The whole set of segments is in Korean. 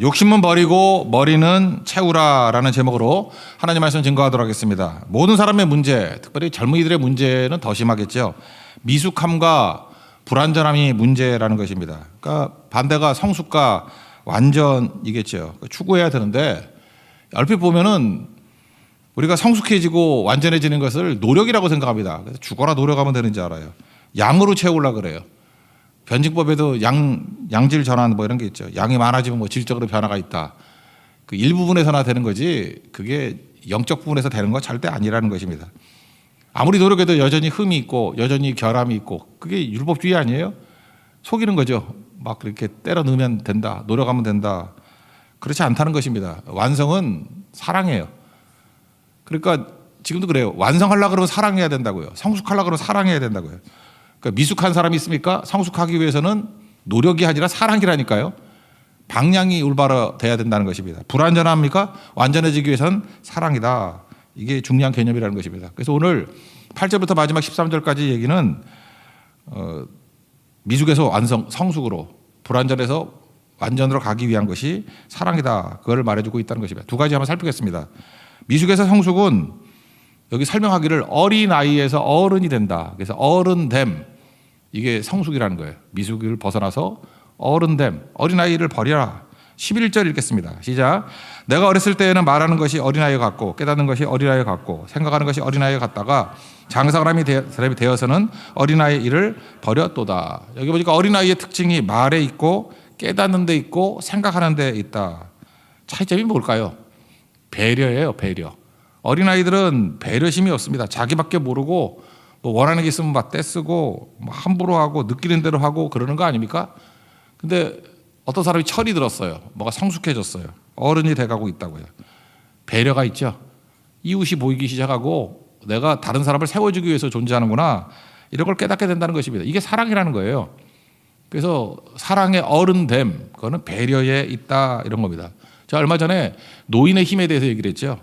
욕심은 버리고 머리는 채우라라는 제목으로 하나님 말씀 증거하도록 하겠습니다. 모든 사람의 문제, 특별히 젊은이들의 문제는 더 심하겠죠. 미숙함과 불완전함이 문제라는 것입니다. 그러니까 반대가 성숙과 완전이겠죠. 추구해야 되는데 얼핏 보면은 우리가 성숙해지고 완전해지는 것을 노력이라고 생각합니다. 그래서 죽어라 노력하면 되는지 알아요. 양으로 채우려 그래요. 변증법에도 양 양질 전환 뭐 이런 게 있죠. 양이 많아지면 뭐 질적으로 변화가 있다. 그 일부분에서나 되는 거지 그게 영적 부분에서 되는 건 절대 아니라는 것입니다. 아무리 노력해도 여전히 흠이 있고 여전히 결함이 있고 그게 율법주의 아니에요? 속이는 거죠. 막 그렇게 때려 넣으면 된다. 노력하면 된다. 그렇지 않다는 것입니다. 완성은 사랑이에요. 그러니까 지금도 그래요. 완성하려 그러면 사랑해야 된다고요. 성숙하려 그러면 사랑해야 된다고요. 그러니까 미숙한 사람이 있습니까? 성숙하기 위해서는 노력이 아니라 사랑이라니까요. 방향이 올바로 돼야 된다는 것입니다. 불완전합니까? 완전해지기 위해서는 사랑이다. 이게 중요한 개념이라는 것입니다. 그래서 오늘 8절부터 마지막 13절까지 얘기는 어, 미숙에서 완성 성숙으로 불완전해서 완전으로 가기 위한 것이 사랑이다. 그걸 말해주고 있다는 것입니다. 두 가지 한번 살피겠습니다. 미숙에서 성숙은 여기 설명하기를 어린 아이에서 어른이 된다. 그래서 어른됨 이게 성숙이라는 거예요. 미숙을 벗어나서 어른됨 어린 아이를 버려라. 11절 읽겠습니다. 시작. 내가 어렸을 때에는 말하는 것이 어린아이 같고 깨닫는 것이 어린아이 같고 생각하는 것이 어린아이 같다가 장사람이 되어 서는 어린아이 일을 버렸도다. 여기 보니까 어린아이의 특징이 말에 있고 깨닫는 데 있고 생각하는 데 있다. 차이점이 뭘까요? 배려예요, 배려. 어린아이들은 배려심이 없습니다. 자기밖에 모르고 뭐 원하는 게 있으면 막 떼쓰고 뭐 함부로 하고 느끼는 대로 하고 그러는 거 아닙니까? 근데 어떤 사람이 철이 들었어요. 뭐가 성숙해졌어요. 어른이 돼가고 있다고요. 배려가 있죠. 이웃이 보이기 시작하고 내가 다른 사람을 세워주기 위해서 존재하는구나. 이런 걸 깨닫게 된다는 것입니다. 이게 사랑이라는 거예요. 그래서 사랑의 어른됨, 그거는 배려에 있다 이런 겁니다. 제가 얼마 전에 노인의 힘에 대해서 얘기를 했죠.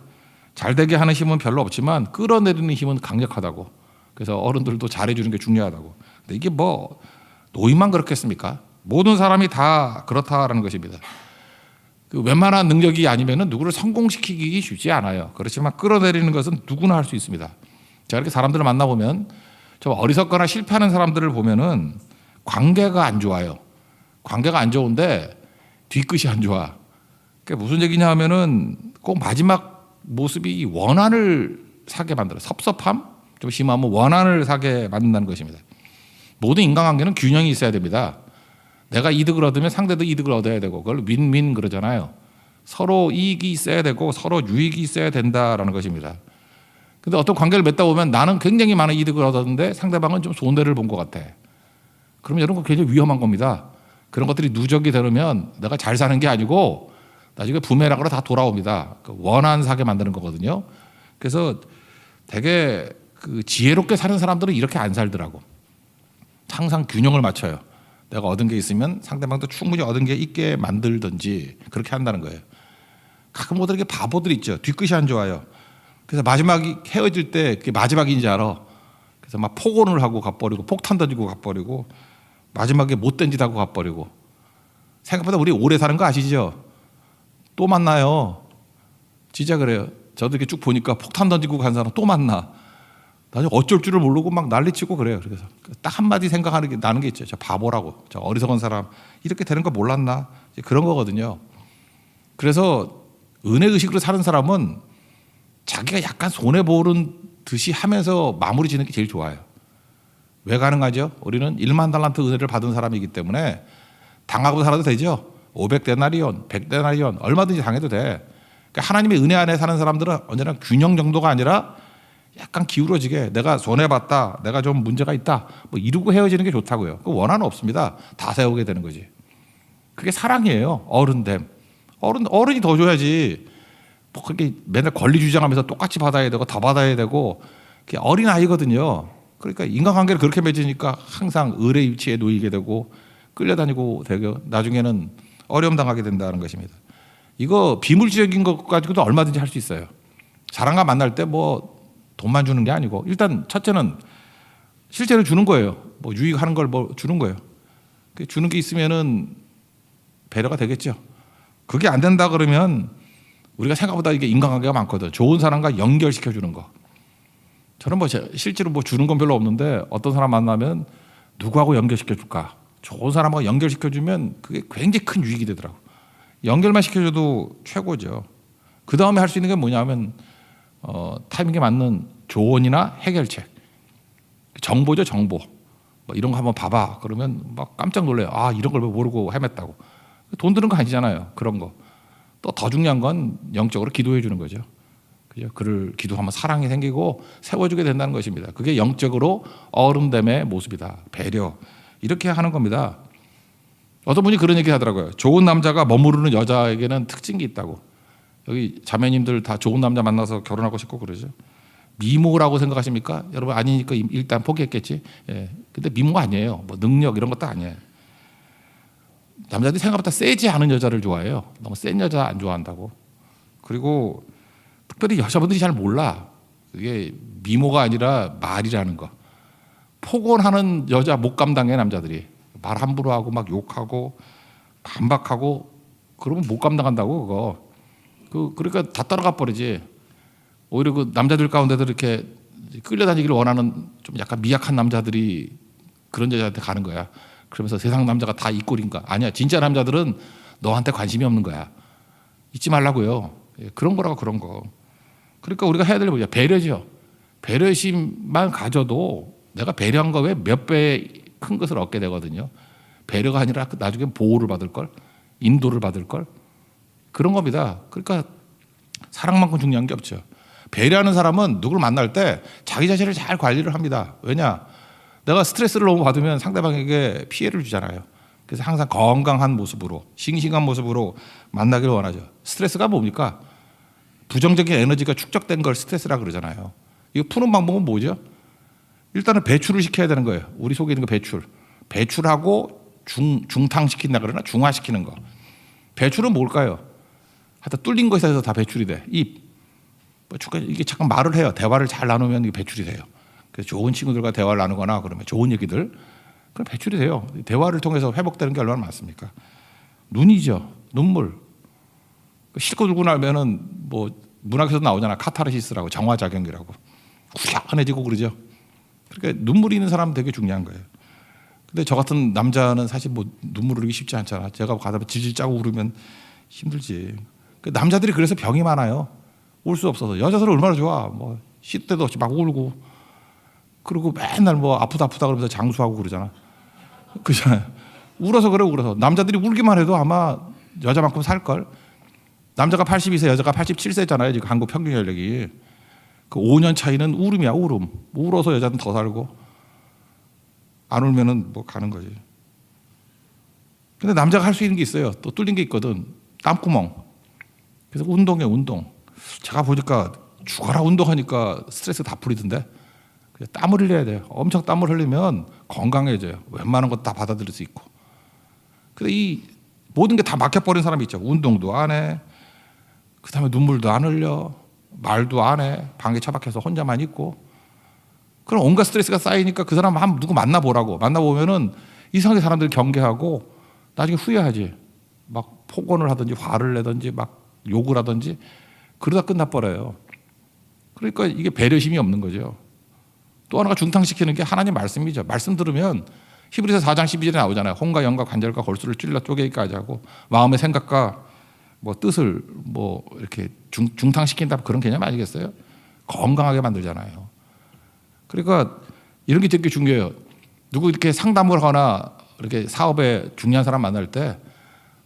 잘 되게 하는 힘은 별로 없지만 끌어내리는 힘은 강력하다고. 그래서 어른들도 잘해주는 게 중요하다고. 근데 이게 뭐 노인만 그렇겠습니까? 모든 사람이 다 그렇다라는 것입니다. 그 웬만한 능력이 아니면은 누구를 성공시키기 쉽지 않아요. 그렇지만 끌어내리는 것은 누구나 할 수 있습니다. 제가 이렇게 사람들을 만나보면 좀 어리석거나 실패하는 사람들을 보면은 관계가 안 좋아요. 관계가 안 좋은데 뒤끝이 안 좋아. 그게 무슨 얘기냐 하면은 꼭 마지막 모습이 원한을 사게 만들어. 섭섭함? 좀 심하면 원한을 사게 만든다는 것입니다. 모든 인간관계는 균형이 있어야 됩니다. 내가 이득을 얻으면 상대도 이득을 얻어야 되고 그걸 윈윈 그러잖아요. 서로 이익이 있어야 되고 서로 유익이 있어야 된다라는 것입니다. 근데 어떤 관계를 맺다 보면 나는 굉장히 많은 이득을 얻었는데 상대방은 좀 손해를 본 것 같아. 그러면 이런 거 굉장히 위험한 겁니다. 그런 것들이 누적이 되면 내가 잘 사는 게 아니고 나중에 부메랑으로 다 돌아옵니다. 그 원한 사게 만드는 거거든요. 그래서 되게 그 지혜롭게 사는 사람들은 이렇게 안 살더라고. 항상 균형을 맞춰요. 내가 얻은 게 있으면 상대방도 충분히 얻은 게 있게 만들든지 그렇게 한다는 거예요. 가끔 모두에게 바보들 있죠. 뒤끝이 안 좋아요. 그래서 마지막이 헤어질 때 그게 마지막인지 알아. 그래서 막 폭언을 하고 가버리고 폭탄 던지고 가버리고 마지막에 못된 짓 하고 가버리고 생각보다 우리 오래 사는 거 아시죠? 또 만나요. 진짜 그래요. 저도 이렇게 쭉 보니까 폭탄 던지고 간 사람 또 만나. 나중에 어쩔 줄을 모르고 막 난리치고 그래요. 그래서 딱 한마디 생각하는 게 나는 게 있죠. 저 바보라고. 저 어리석은 사람. 이렇게 되는 거 몰랐나? 그런 거거든요. 그래서 은혜 의식으로 사는 사람은 자기가 약간 손해보는 듯이 하면서 마무리 짓는 게 제일 좋아요. 왜 가능하죠? 우리는 1만 달란트 은혜를 받은 사람이기 때문에 당하고 살아도 되죠. 500데나리온, 100데나리온 얼마든지 당해도 돼. 그러니까 하나님의 은혜 안에 사는 사람들은 언제나 균형 정도가 아니라 약간 기울어지게 내가 손해봤다, 내가 좀 문제가 있다, 뭐 이러고 헤어지는 게 좋다고요. 그 원한은 없습니다. 다 세우게 되는 거지. 그게 사랑이에요. 어른됨. 어른 어른이 더 줘야지. 뭐 그렇게 맨날 권리 주장하면서 똑같이 받아야 되고 더 받아야 되고 그게 어린 아이거든요. 그러니까 인간관계를 그렇게 맺으니까 항상 의뢰 위치에 놓이게 되고 끌려다니고 되고 나중에는 어려움 당하게 된다는 것입니다. 이거 비물질적인 것 가지고도 얼마든지 할 수 있어요. 사람과 만날 때 뭐 돈만 주는 게 아니고 일단 첫째는 실제로 주는 거예요. 뭐 유익하는 걸 뭐 주는 거예요. 그 주는 게 있으면은 배려가 되겠죠. 그게 안 된다 그러면 우리가 생각보다 이게 인간관계가 많거든. 좋은 사람과 연결시켜 주는 거. 저는 뭐 제- 실제로 뭐 주는 건 별로 없는데 어떤 사람 만나면 누구하고 연결시켜 줄까? 좋은 사람하고 연결시켜 주면 그게 굉장히 큰 유익이 되더라고. 연결만 시켜줘도 최고죠. 그 다음에 할 수 있는 게 뭐냐면 어, 타이밍에 맞는 조언이나 해결책, 정보죠 정보. 뭐 이런 거 한번 봐봐. 그러면 막 깜짝 놀래요. 아 이런 걸 모르고 헤맸다고. 돈 드는 거 아니잖아요. 그런 거. 또 더 중요한 건 영적으로 기도해 주는 거죠. 그죠? 그를 기도하면 사랑이 생기고 세워주게 된다는 것입니다. 그게 영적으로 어른됨의 모습이다. 배려. 이렇게 하는 겁니다. 어떤 분이 그런 얘기 하더라고요. 좋은 남자가 머무르는 여자에게는 특징이 있다고. 여기 자매님들 다 좋은 남자 만나서 결혼하고 싶고 그러죠. 미모라고 생각하십니까? 여러분 아니니까 일단 포기했겠지. 예. 근데 미모가 아니에요. 뭐 능력 이런 것도 아니에요. 남자들이 생각보다 세지 않은 여자를 좋아해요. 너무 센 여자 안 좋아한다고. 그리고 특별히 여자분들이 잘 몰라. 그게 미모가 아니라 말이라는 거. 폭언하는 여자 못 감당해 남자들이. 말 함부로 하고 막 욕하고 반박하고 그러면 못 감당한다고 그거. 그 그러니까 다 따라가 버리지. 오히려 그 남자들 가운데도 이렇게 끌려다니기를 원하는 좀 약간 미약한 남자들이 그런 여자한테 가는 거야. 그러면서 세상 남자가 다 이 꼴인가? 아니야. 진짜 남자들은 너한테 관심이 없는 거야. 잊지 말라고요. 예, 그런 거라고 그런 거. 그러니까 우리가 해야 될 뭐냐? 배려죠. 배려심만 가져도 내가 배려한 거 외에 몇배 큰 것을 얻게 되거든요. 배려가 아니라 그 나중에 보호를 받을 걸, 인도를 받을 걸 그런 겁니다. 그러니까 사랑만큼 중요한 게 없죠. 배려하는 사람은 누구를 만날 때 자기 자신을 잘 관리를 합니다. 왜냐? 내가 스트레스를 너무 받으면 상대방에게 피해를 주잖아요. 그래서 항상 건강한 모습으로, 싱싱한 모습으로 만나기를 원하죠. 스트레스가 뭡니까? 부정적인 에너지가 축적된 걸 스트레스라 그러잖아요. 이거 푸는 방법은 뭐죠? 일단은 배출을 시켜야 되는 거예요. 우리 속에 있는 거 배출. 배출하고 중, 중탕시킨다 그러나 중화시키는 거. 배출은 뭘까요? 하여튼 뚫린 것에서 다 배출이 돼. 입. 뭐 축가- 이게 잠깐 말을 해요. 대화를 잘 나누면 배출이 돼요. 그래서 좋은 친구들과 대화를 나누거나 그러면 좋은 얘기들 그럼 배출이 돼요. 대화를 통해서 회복되는 게 얼마나 많습니까? 눈이죠. 눈물. 그 실컷 울고 나면은 뭐 문학에서 나오잖아. 카타르시스라고 정화작용이라고. 후련해지고 그러죠. 그러니까 눈물이 있는 사람은 되게 중요한 거예요. 근데 저 같은 남자는 사실 뭐 눈물 흘리기 쉽지 않잖아. 제가 가다 질질 짜고 울으면 힘들지. 그 남자들이 그래서 병이 많아요. 울 수 없어서. 여자들은 얼마나 좋아. 뭐 시때도 없이 막 울고. 그리고 맨날 뭐 아프다 아프다 그러면서 장수하고 그러잖아. 그잖아요. 울어서 그래 울어서. 남자들이 울기만 해도 아마 여자만큼 살 걸. 남자가 82세, 여자가 87세잖아요. 지금 한국 평균 연령이. 그 5년 차이는 울음이야, 울음. 울어서 여자는 더 살고 안 울면은 뭐 가는 거지. 근데 남자가 할 수 있는 게 있어요. 또 뚫린 게 있거든. 땀구멍. 그래서 운동해, 운동. 제가 보니까 죽어라 운동하니까 스트레스 다 풀리던데. 땀을 흘려야 돼요. 엄청 땀을 흘리면 건강해져요. 웬만한 거다 받아들일 수 있고. 근데 이 모든 게 다 막혀버린 사람이 있죠. 운동도 안 해. 그 다음에 눈물도 안 흘려. 말도 안 해. 방에 처박혀서 혼자만 있고. 그럼 온갖 스트레스가 쌓이니까 그 사람 한 누구 만나보라고. 만나보면은 이상하게 사람들 경계하고 나중에 후회하지. 막 폭언을 하든지 화를 내든지 막 욕을 하든지 그러다 끝나버려요. 그러니까 이게 배려심이 없는 거죠. 또 하나가 중탕시키는 게 하나님 말씀이죠. 말씀 들으면 히브리서 4장 12절에 나오잖아요. 혼과 영과 관절과 골수를 찔러 쪼개기까지 하고 마음의 생각과 뭐 뜻을 뭐 이렇게 중, 중탕시킨다 그런 개념 아니겠어요? 건강하게 만들잖아요. 그러니까 이런 게 되게 중요해요. 누구 이렇게 상담을 하거나 이렇게 사업에 중요한 사람 만날 때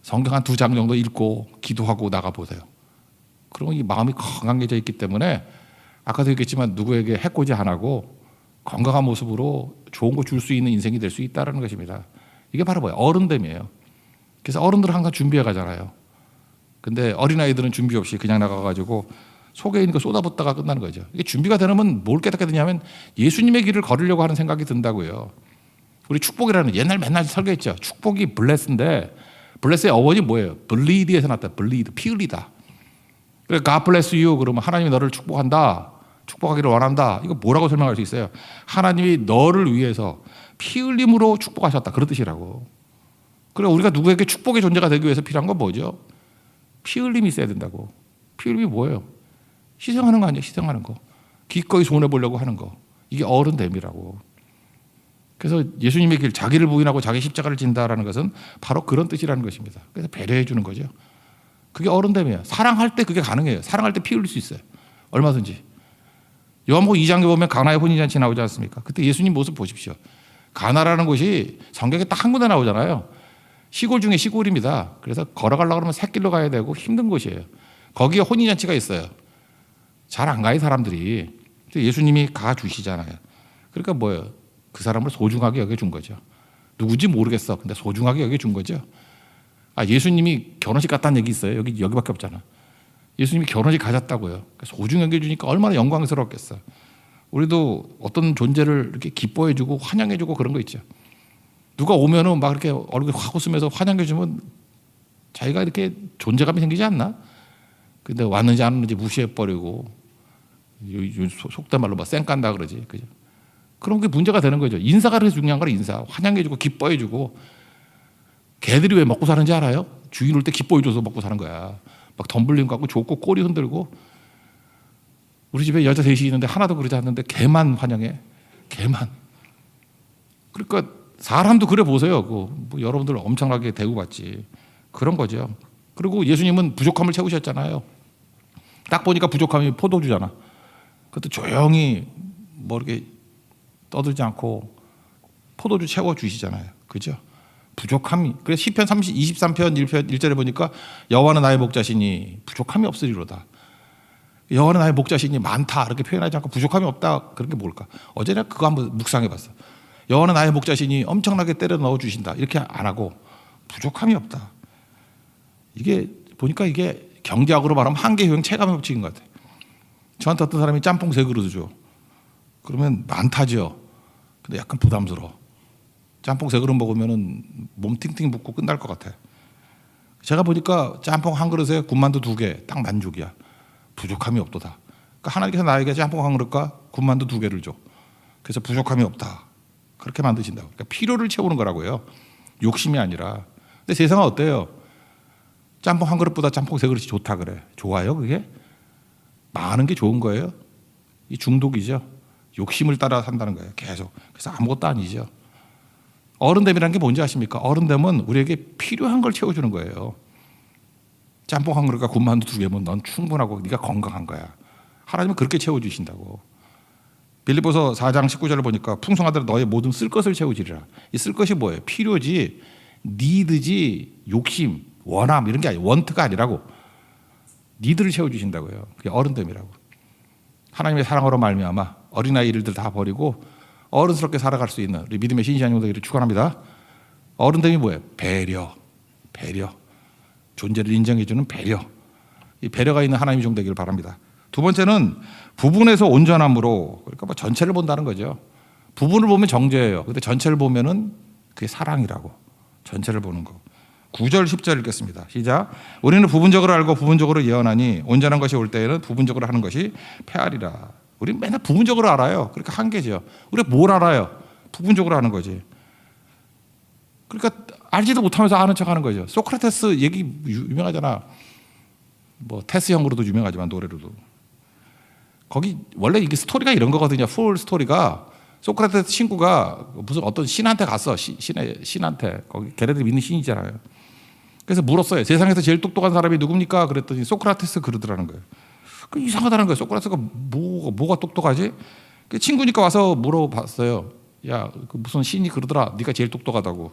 성경 한 두 장 정도 읽고 기도하고 나가 보세요. 그러면 이 마음이 건강해져 있기 때문에 아까도 얘기했지만 누구에게 해코지 안 하고 건강한 모습으로 좋은 거 줄 수 있는 인생이 될 수 있다는 것입니다. 이게 바로 뭐예요? 어른됨이에요. 그래서 어른들은 항상 준비해 가잖아요. 근데 어린아이들은 준비 없이 그냥 나가가지고 속에 있는 거 쏟아붓다가 끝나는 거죠. 이게 준비가 되면 뭘 깨닫게 되냐면 예수님의 길을 걸으려고 하는 생각이 든다고요. 우리 축복이라는 옛날 맨날 설교했죠. 축복이 블레스인데 블레스의 어원이 뭐예요? 블리드에서 났다. 블리드 피 흘리다. 그래 God bless you 그러면 하나님이 너를 축복한다. 축복하기를 원한다. 이거 뭐라고 설명할 수 있어요? 하나님이 너를 위해서 피 흘림으로 축복하셨다. 그런 뜻이라고. 그래 우리가 누구에게 축복의 존재가 되기 위해서 필요한 건 뭐죠? 피 흘림이 있어야 된다고. 피 흘림이 뭐예요? 희생하는 거 아니에요? 희생하는 거. 기꺼이 손해 보려고 하는 거. 이게 어른 됨이라고. 그래서 예수님의 길, 자기를 부인하고 자기 십자가를 진다라는 것은 바로 그런 뜻이라는 것입니다. 그래서 배려해 주는 거죠. 그게 어른됨이에요. 사랑할 때 그게 가능해요. 사랑할 때 피 흘릴 수 있어요. 얼마든지. 요한복음 2장에 보면 가나의 혼인잔치 나오지 않습니까? 그때 예수님 모습 보십시오. 가나라는 곳이 성경에 딱 한 군데 나오잖아요. 시골 중에 시골입니다. 그래서 걸어가려고 그러면 새길로 가야 되고 힘든 곳이에요. 거기에 혼인잔치가 있어요. 잘 안 가요, 사람들이. 예수님이 가 주시잖아요. 그러니까 뭐예요? 그 사람을 소중하게 여겨준 거죠. 누구지 모르겠어. 근데 소중하게 여겨준 거죠. 아, 예수님이 결혼식 갔다는 얘기 있어요. 여기, 여기밖에 없잖아. 예수님이 결혼식 가졌다고요. 그러니까 소중히 여겨주니까 얼마나 영광스럽겠어. 우리도 어떤 존재를 이렇게 기뻐해주고 환영해주고 그런 거 있죠. 누가 오면은 막 이렇게 얼굴 확 웃으면서 환영해주면 자기가 이렇게 존재감이 생기지 않나? 근데 왔는지 안 왔는지 무시해버리고 속된 말로 막 쌩깐다 그러지. 그죠? 그런 게 문제가 되는 거죠. 인사가 그렇게 중요한 거라 인사. 환영해주고 기뻐해주고 개들이 왜 먹고 사는지 알아요? 주인 올 때 기뻐해줘서 먹고 사는 거야. 막 덤블링 갖고 좋고 꼬리 흔들고 우리 집에 여자 셋이 있는데 하나도 그러지 않는데 개만 환영해. 개만. 그러니까 사람도 그래 보세요. 그뭐 여러분들 엄청나게 대우받지. 그런 거죠. 그리고 예수님은 부족함을 채우셨잖아요. 딱 보니까 부족함이 포도주잖아. 그것도 조용히 뭐 이렇게 떠들지 않고 포도주 채워 주시잖아요. 그죠? 부족함이. 그래서 시편 30, 23편 1편 1절에 보니까 여호와는 나의 목자시니 부족함이 없으리로다. 여호와는 나의 목자시니 많다 이렇게 표현하지 않고 부족함이 없다 그런 게 뭘까? 어제 내가 그거 한번 묵상해 봤어. 여호와는 나의 목자시니 엄청나게 때려 넣어 주신다 이렇게 안 하고 부족함이 없다. 이게 보니까 이게 경제학으로 말하면 한계 효용 체감 법칙인 것 같아. 저한테 어떤 사람이 짬뽕 세 그릇 줘. 그러면 많다죠. 근데 약간 부담스러워. 짬뽕 세 그릇 먹으면은 몸 팅팅 붓고 끝날 것 같아. 제가 보니까 짬뽕 한 그릇에 군만두 두 개 딱 만족이야. 부족함이 없도다. 그러니까 하나님께서 나에게 짬뽕 한 그릇과 군만두 두 개를 줘. 그래서 부족함이 없다. 그렇게 만드신다고. 그러니까 필요를 채우는 거라고요. 욕심이 아니라. 근데 세상은 어때요? 짬뽕 한 그릇보다 짬뽕 세 그릇이 좋다 그래. 좋아요, 그게? 많은 게 좋은 거예요. 이 중독이죠. 욕심을 따라 산다는 거예요. 계속. 그래서 아무것도 아니죠. 어른됨이라는 게 뭔지 아십니까? 어른됨은 우리에게 필요한 걸 채워주는 거예요. 짬뽕 한 그릇과 군만두 두 개면 넌 충분하고 네가 건강한 거야. 하나님은 그렇게 채워주신다고. 빌리보서 4장 19절을 보니까 풍성하더라 너의 모든 쓸 것을 채우지리라. 이 쓸 것이 뭐예요? 필요지, 니드지, 욕심, 원함 이런 게 아니에요. 원트가 아니라고. 니들을 채워주신다고요. 그게 어른됨이라고. 하나님의 사랑으로 말미암아 어린아이 일들 다 버리고 어른스럽게 살아갈 수 있는 우리 믿음의 신시한 용도들이 축원합니다. 어른됨이 뭐예요? 배려, 배려, 존재를 인정해주는 배려. 이 배려가 있는 하나님의 종 되기를 바랍니다. 두 번째는 부분에서 온전함으로 그러니까 뭐 전체를 본다는 거죠. 부분을 보면 정죄예요. 근데 전체를 보면은 그게 사랑이라고. 전체를 보는 거. 9절 10절 읽겠습니다. 시작. 우리는 부분적으로 알고 부분적으로 예언하니 온전한 것이 올 때에는 부분적으로 하는 것이 폐하리라. 우리는 맨날 부분적으로 알아요. 그러니까 한계죠. 우리가 뭘 알아요? 부분적으로 하는 거지. 그러니까 알지도 못하면서 아는 척 하는 거죠. 소크라테스 얘기 유- 유명하잖아. 뭐 테스 형으로도 유명하지만 노래로도. 거기 원래 이게 스토리가 이런 거거든요. 풀 스토리가 소크라테스 친구가 무슨 어떤 신한테 갔어. 시- 신의 신한테 거기 걔네들이 믿는 신이잖아요. 그래서 물었어요. 세상에서 제일 똑똑한 사람이 누굽니까? 그랬더니 소크라테스 그러더라는 거예요. 그 이상하다는 거예요. 소크라테스가 뭐가 뭐가 똑똑하지? 그 친구니까 와서 물어봤어요. 야, 그 무슨 신이 그러더라. 네가 제일 똑똑하다고.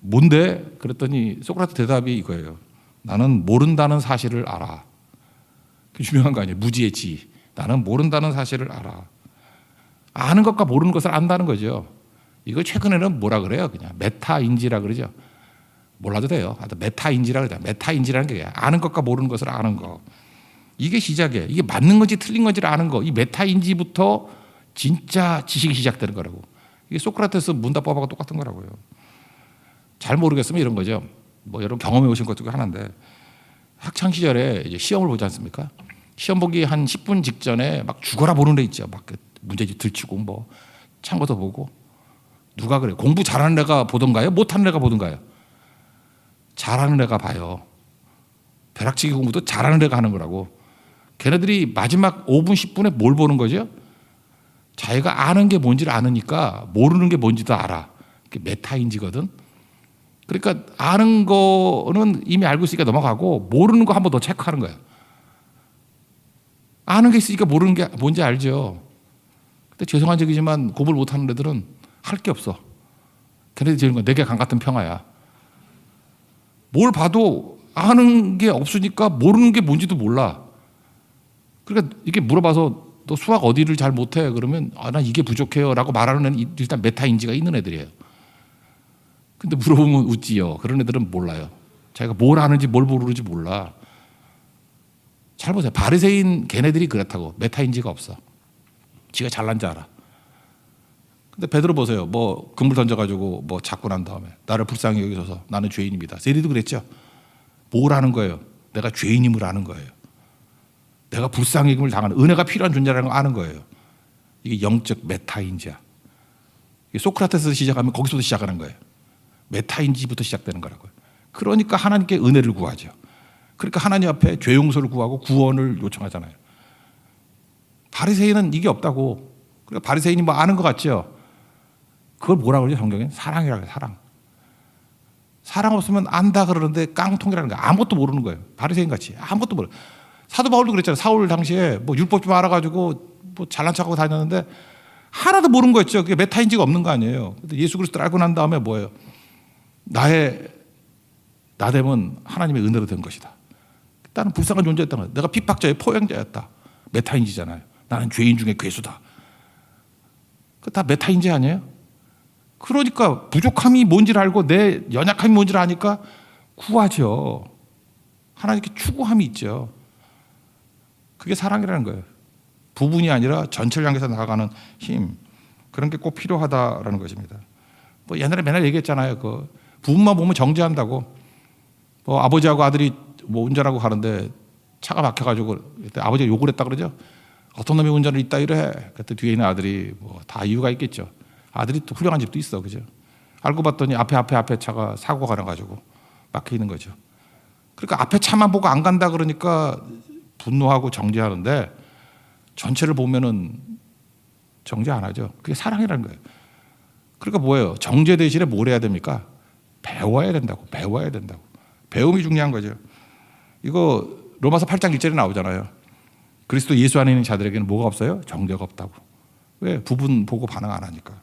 뭔데? 그랬더니 소크라테스 대답이 이거예요. 나는 모른다는 사실을 알아. 그 유명한 거 아니에요. 무지의 지. 나는 모른다는 사실을 알아. 아는 것과 모르는 것을 안다는 거죠. 이거 최근에는 뭐라 그래요? 그냥 메타인지라 그러죠. 몰라도 돼요. 하여튼 메타인지라 그러죠. 메타인지라는 게 아는 것과 모르는 것을 아는 거. 이게 시작이에요. 이게 맞는 건지 틀린 건지를 아는 거. 이 메타인지부터 진짜 지식이 시작되는 거라고. 이게 소크라테스 문답법하고 똑같은 거라고요. 잘 모르겠으면 이런 거죠. 뭐 여러분 경험해 오신 것 중에 하나인데 학창 시절에 이제 시험을 보지 않습니까? 시험 보기 한 10분 직전에 막 죽어라 보는 애 있죠. 막그 문제집 들치고 뭐 참고도 보고 누가 그래 공부 잘하는 애가 보던가요? 못하는 애가 보던가요? 잘하는 애가 봐요. 벼락치기 공부도 잘하는 애가 하는 거라고. 걔네들이 마지막 5분 10분에 뭘 보는 거죠? 자기가 아는 게 뭔지를 아느니까 모르는 게 뭔지도 알아. 그게 메타인지거든. 그러니까 아는 거는 이미 알고 있으니까 넘어가고 모르는 거 한 번 더 체크하는 거야. 아는 게 있으니까 모르는 게 뭔지 알죠. 근데 죄송한 적이지만 공부를 못하는 애들은 할 게 없어. 걔네들 지는 거 내게 강 같은 평화야. 뭘 봐도 아는 게 없으니까 모르는 게 뭔지도 몰라. 그러니까 이게 물어봐서 너 수학 어디를 잘 못해 그러면 아난 이게 부족해요라고 말하는 애는 일단 메타 인지가 있는 애들이에요. 근데 물어보면 웃지요. 그런 애들은 몰라요. 자기가 뭘 아는지 뭘 모르는지 몰라. 잘 보세요. 바리새인 걔네들이 그렇다고 메타 인지가 없어. 지가 잘난 줄 알아. 근데 베드로 보세요. 뭐 금을 던져가지고 뭐 잡고 난 다음에 나를 불쌍히 여기소서 나는 죄인입니다. 세리도 그랬죠. 뭘 아는 거예요? 내가 죄인임을 아는 거예요. 내가 불쌍히 여김을 당하는 은혜가 필요한 존재라는 걸 아는 거예요. 이게 영적 메타인지야. 소크라테스 시작하면 거기서부터 시작하는 거예요. 메타인지부터 시작되는 거라고요. 그러니까 하나님께 은혜를 구하죠. 그러니까 하나님 앞에 죄 용서를 구하고 구원을 요청하잖아요. 바리새인은 이게 없다고. 그러니까 바리새인이 뭐 아는 것 같죠. 그걸 뭐라 그러죠 성경에? 사랑이라고 해요. 사랑. 사랑 없으면 안다 그러는데 깡통이라는 거 아무것도 모르는 거예요. 바리새인 같이 아무것도 모르. 사도 바울도 그랬잖아요. 사울 당시에 뭐 율법 좀 알아가지고 뭐 잘난 척하고 다녔는데 하나도 모르는 거였죠. 그게 메타인지가 없는 거 아니에요. 예수 그리스도를 알고 난 다음에 뭐예요? 나의 나됨은 하나님의 은혜로 된 것이다. 나는 불쌍한 존재였던 거야. 내가 핍박자의 포용자였다. 메타인지잖아요. 나는 죄인 중에 괴수다. 그다 메타인지 아니에요? 그러니까 부족함이 뭔지를 알고 내 연약함이 뭔지를 아니까 구하죠. 하나님께 추구함이 있죠. 그게 사랑이라는 거예요. 부분이 아니라 전체를 향해서 나아가는 힘. 그런 게 꼭 필요하다라는 것입니다. 뭐 옛날에 맨날 얘기했잖아요. 그 부부만 보면 정죄한다고. 뭐 아버지하고 아들이 뭐 운전하고 가는데 차가 막혀가지고 아버지가 욕을 했다 그러죠. 어떤 놈이 운전을 있다 이래. 그때 뒤에 있는 아들이 뭐 다 이유가 있겠죠. 아들이 또 훌륭한 집도 있어, 그죠? 알고 봤더니 앞에 앞에 앞에 차가 사고가 나가지고 막혀 있는 거죠. 그러니까 앞에 차만 보고 안 간다 그러니까 분노하고 정죄하는데 전체를 보면은 정죄 안 하죠. 그게 사랑이라는 거예요. 그러니까 뭐예요? 정죄 대신에 뭘 해야 됩니까? 배워야 된다고. 배워야 된다고. 배움이 중요한 거죠. 이거 로마서 8장 1절에 나오잖아요. 그리스도 예수 안에 있는 자들에게는 뭐가 없어요? 정죄가 없다고. 왜? 부분 보고 반응 안 하니까.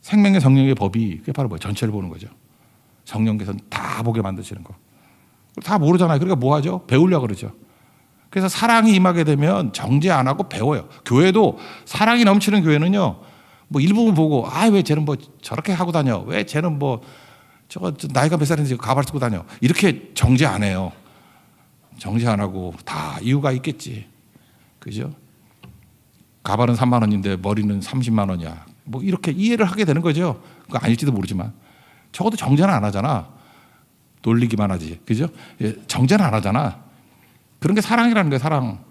생명의 성령의 법이 그게 바로 뭐예요? 전체를 보는 거죠. 성령께서는 다 보게 만드시는 거. 다 모르잖아요. 그러니까 뭐 하죠? 배우려고 그러죠. 그래서 사랑이 임하게 되면 정죄 안 하고 배워요. 교회도 사랑이 넘치는 교회는요. 뭐 일부분 보고 아 왜 쟤는 뭐 저렇게 하고 다녀? 왜 쟤는 뭐 저거 나이가 몇 살인지 가발 쓰고 다녀? 이렇게 정죄 안 해요. 정죄 안 하고 다 이유가 있겠지. 그죠? 가발은 3만 원인데 머리는 30만 원이야. 뭐 이렇게 이해를 하게 되는 거죠. 그거 아닐지도 모르지만 적어도 정죄는 안 하잖아. 놀리기만 하지. 그죠? 예, 정죄는 안 하잖아. 그런 게 사랑이라는 거예요, 사랑.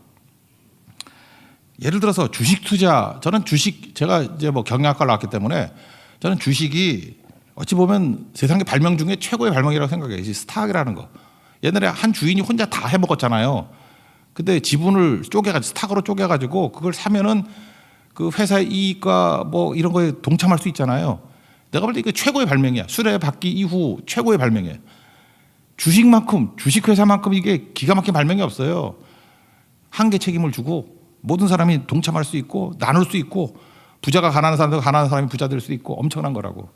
예를 들어서 주식 투자, 저는 주식, 제가 이제 뭐 경영학과를 나왔기 때문에 저는 주식이 어찌 보면 세상의 발명 중에 최고의 발명이라고 생각해요. 이 스탁이라는 거. 옛날에 한 주인이 혼자 다 해 먹었잖아요. 근데 지분을 쪼개가지고 스탁으로 쪼개가지고 그걸 사면은 그 회사의 이익과 뭐 이런 거에 동참할 수 있잖아요. 내가 볼 때 이게 최고의 발명이야. 수레받기 이후 최고의 발명이에요. 주식만큼 주식회사만큼 이게 기가 막힌 발명이 없어요. 한계 책임을 주고 모든 사람이 동참할 수 있고 나눌 수 있고 부자가 가난한 사람도 가난한 사람이 부자 될 수 있고 엄청난 거라고.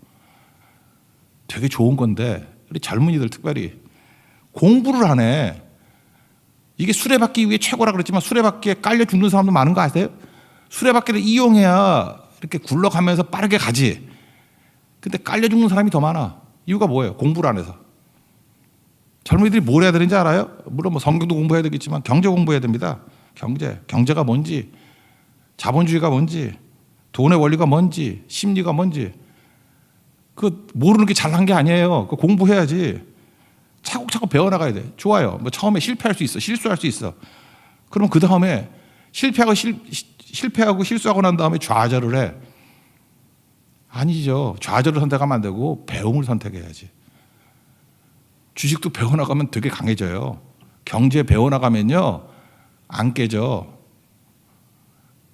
되게 좋은 건데 우리 젊은이들 특별히 공부를 하네. 이게 수레바퀴 위에 최고라 그랬지만 수레바퀴에 깔려 죽는 사람도 많은 거 아세요? 수레바퀴를 이용해야 이렇게 굴러가면서 빠르게 가지. 근데 깔려 죽는 사람이 더 많아. 이유가 뭐예요? 공부를 안 해서. 젊은이들이 뭘 해야 되는지 알아요? 물론 뭐 성경도 공부해야 되겠지만 경제 공부해야 됩니다. 경제. 경제가 뭔지, 자본주의가 뭔지, 돈의 원리가 뭔지, 심리가 뭔지. 그 모르는 게 잘난 게 아니에요. 그 공부해야지. 차곡차곡 배워나가야 돼. 좋아요. 뭐 처음에 실패할 수 있어. 실수할 수 있어. 그럼 그 다음에 실패하고 실, 실패하고 실수하고 난 다음에 좌절을 해. 아니죠. 좌절을 선택하면 안 되고 배움을 선택해야지. 주식도 배워나가면 되게 강해져요. 경제 배워나가면요 안 깨져.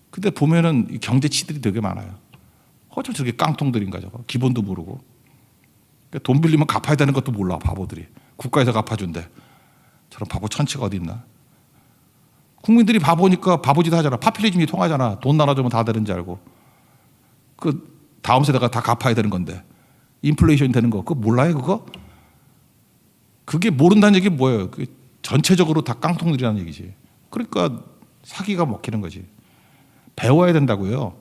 근데 보면은 이 경제치들이 되게 많아요. 어쩜 저렇게 깡통들인가 저거 기본도 모르고 그러니까 돈 빌리면 갚아야 되는 것도 몰라 바보들이 국가에서 갚아준대. 저런 바보 천치가 어디 있나? 국민들이 바보니까 바보짓 하잖아. 파퓰리즘이 통하잖아. 돈 나눠주면 다 되는 줄 알고. 그 다음 세대가 다 갚아야 되는 건데 인플레이션 되는 거 그거 몰라요 그거? 그게 모른다는 얘기 뭐예요? 그 전체적으로 다 깡통들이라는 얘기지. 그러니까 사기가 먹히는 거지. 배워야 된다고요.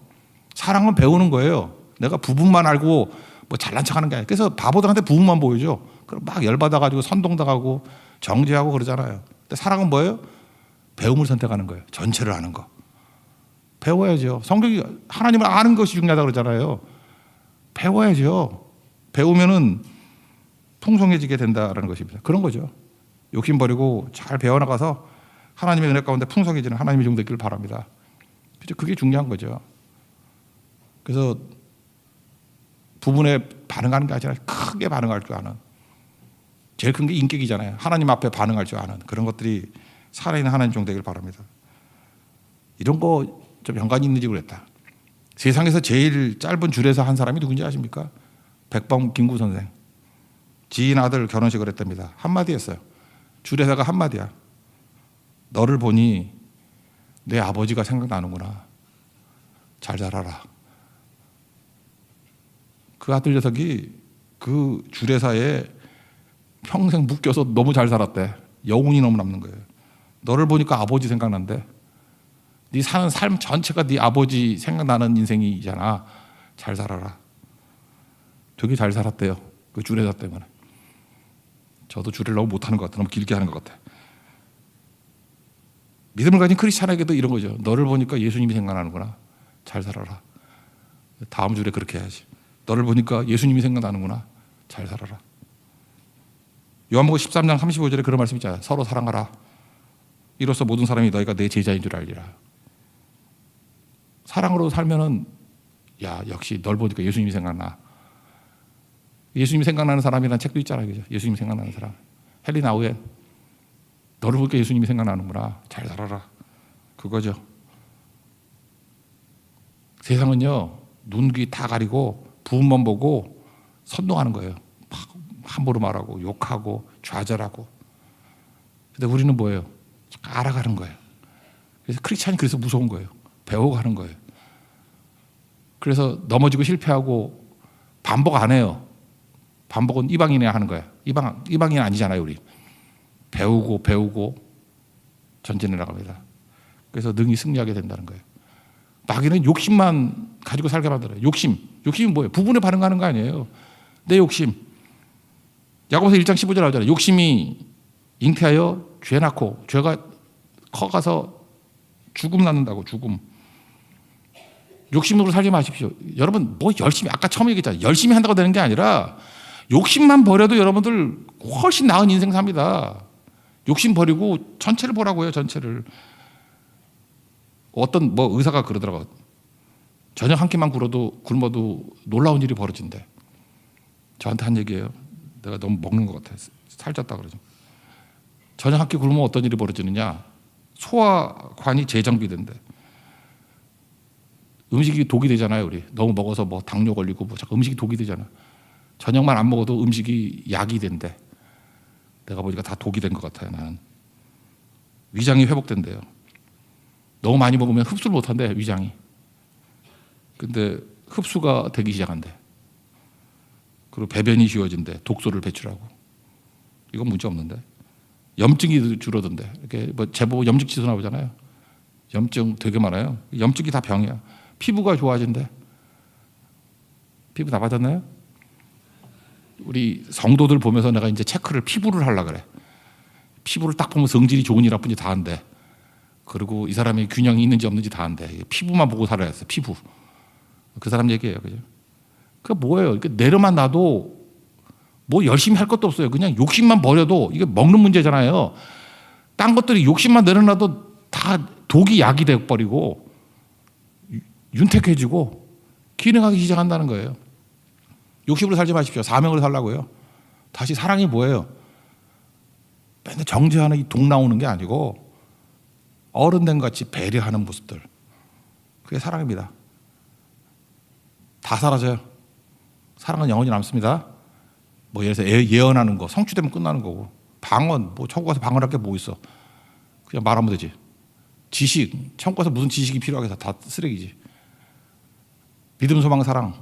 사랑은 배우는 거예요. 내가 부분만 알고 뭐 잘난 척하는 게 아니라 그래서 바보들한테 부분만 보여줘. 그럼 막 열받아가지고 선동당하고 정죄하고 그러잖아요. 근데 사랑은 뭐예요? 배움을 선택하는 거예요. 전체를 아는 거. 배워야죠. 성경이 하나님을 아는 것이 중요하다 그러잖아요. 배워야죠. 배우면은 풍성해지게 된다라는 것입니다. 그런 거죠. 욕심 버리고 잘 배워나가서 하나님의 은혜 가운데 풍성해지는 하나님의 종 되기를 바랍니다. 그게 중요한 거죠. 그래서 부분에 반응하는 게 아니라 크게 반응할 줄 아는 제일 큰 게 인격이잖아요. 하나님 앞에 반응할 줄 아는 그런 것들이 살아있는 하나님 종 되기를 바랍니다. 이런 거 좀 연관이 있는지 그랬다. 세상에서 제일 짧은 줄에서 한 사람이 누군지 아십니까? 백범 김구 선생. 지인 아들 결혼식을 했답니다. 한마디 했어요. 줄에서가 한마디야. 너를 보니 내 아버지가 생각나는구나. 잘 자라라. 그 아들 녀석이 그 주례사에 평생 묶여서 너무 잘 살았대. 영혼이 너무 남는 거예요. 너를 보니까 아버지 생각난대. 네 사는 삶 전체가 네 아버지 생각나는 인생이잖아. 잘 살아라. 되게 잘 살았대요. 그 주례사 때문에. 저도 너무 못하는 것 같아. 너무 길게 하는 것 같아. 믿음을 가진 크리스찬에게도 이런 거죠. 너를 보니까 예수님이 생각나는구나. 잘 살아라. 다음 주에 그렇게 해야지. 너를 보니까 예수님이 생각나는구나. 잘 살아라. 요한복음 13장 35절에 그런 말씀 있잖아요. 서로 사랑하라. 이로써 모든 사람이 너희가 내 제자인 줄 알리라. 사랑으로 살면은 야 역시 널 보니까 예수님이 생각나. 예수님이 생각나는 사람이라는 책도 있잖아요. 그죠? 예수님이 생각나는 사람. 헬리 나우엔. 너를 보니까 예수님이 생각나는구나. 잘 살아라. 그거죠. 세상은요, 눈, 귀 다 가리고 부분만 보고 선동하는 거예요. 막 함부로 말하고 욕하고 좌절하고. 근데 우리는 뭐예요? 알아가는 거예요. 그래서 크리스찬이 그래서 무서운 거예요. 배워가는 거예요. 그래서 넘어지고 실패하고 반복 안 해요. 반복은 이방인이 하는 거야. 이방 이방인 아니잖아요, 우리. 배우고 배우고 전진해 나갑니다. 그래서 능히 승리하게 된다는 거예요. 마귀는 욕심만 가지고 살게 만들어요. 욕심. 욕심이 뭐예요? 부분에 반응하는 거 아니에요. 내 욕심. 야고보서 1장 15절 나오잖아요. 욕심이 잉태하여 죄 낳고 죄가 커가서 죽음 낳는다고 죽음. 욕심으로 살지 마십시오. 여러분 뭐 열심히 아까 처음 얘기했잖아요. 열심히 한다고 되는 게 아니라 욕심만 버려도 여러분들 훨씬 나은 인생 삽니다. 욕심 버리고 전체를 보라고요. 전체를. 어떤 뭐 의사가 그러더라고. 저녁 한 끼만 굶어도 굶어도 놀라운 일이 벌어진대. 저한테 한 얘기예요. 내가 너무 먹는 것 같아. 살쪘다 그러죠. 저녁 한 끼 굶으면 어떤 일이 벌어지느냐? 소화관이 재정비된대. 음식이 독이 되잖아요, 우리. 너무 먹어서 뭐 당뇨 걸리고 뭐 자꾸 음식이 독이 되잖아. 저녁만 안 먹어도 음식이 약이 된대. 내가 보니까 다 독이 된 것 같아요, 나는. 위장이 회복된대요. 너무 많이 먹으면 흡수를 못 한대, 위장이. 근데 흡수가 되기 시작한대. 그리고 배변이 쉬워진대. 독소를 배출하고. 이건 문제 없는데. 염증이 줄어든대. 이렇게 뭐 제보 염증 지수 나오잖아요. 염증 되게 많아요. 염증이 다 병이야. 피부가 좋아진대. 피부 다 받았나요? 우리 성도들 보면서 내가 이제 체크를 피부를 하려 그래. 피부를 딱 보면 성질이 좋은지 나쁜지 다 안돼. 그리고 이 사람이 균형이 있는지 없는지 다 안돼. 피부만 보고 살아야 했어. 피부. 그 사람 얘기예요. 그죠? 그 뭐예요? 이렇게 내려만 놔도 뭐 열심히 할 것도 없어요. 그냥 욕심만 버려도 이게 먹는 문제잖아요. 딴 것들이 욕심만 내려놔도 다 독이 약이 돼 버리고 윤택해지고 기능하기 시작한다는 거예요. 욕심으로 살지 마십시오. 사명으로 살라고요. 다시 사랑이 뭐예요? 맨날 정죄하는 이 독 나오는 게 아니고 어른된 같이 배려하는 모습들. 그게 사랑입니다. 다 사라져요. 사랑은 영원히 남습니다. 뭐 예를 들어서 예- 예언하는 거 성취되면 끝나는 거고 방언 뭐 천국 가서 방언할 게 뭐 있어. 그냥 말하면 되지. 지식 천국 가서 무슨 지식이 필요하겠어 다 쓰레기지. 믿음 소망 사랑.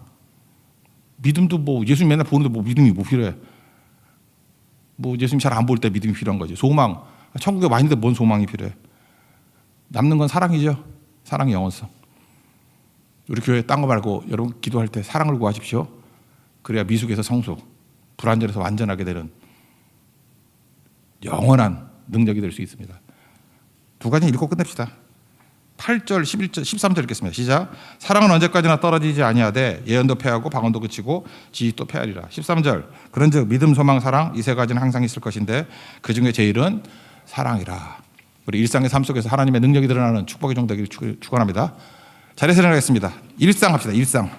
믿음도 뭐 예수님 맨날 보는데 뭐 믿음이 뭐 필요해. 뭐 예수님 잘 안 볼 때 믿음이 필요한 거지. 소망. 천국에 와 있는데 뭔 소망이 필요해. 남는 건 사랑이죠. 사랑의 영원성. 우리 교회 딴 거 말고 여러분 기도할 때 사랑을 구하십시오. 그래야 미숙에서 성숙, 불완전에서 완전하게 되는 영원한 능력이 될 수 있습니다. 두 가지 읽고 끝냅시다. 8절, 11절, 13절 읽겠습니다. 시작. 사랑은 언제까지나 떨어지지 아니하되 예언도 패하고 방언도 그치고 지식도 패하리라. 13절. 그런즉 믿음, 소망, 사랑 이 세 가지는 항상 있을 것인데 그 중에 제일은 사랑이라. 우리 일상의 삶 속에서 하나님의 능력이 드러나는 축복의 종되기를 축- 축원합니다. 자리에서 일어나겠습니다. 일상 합시다. 일상.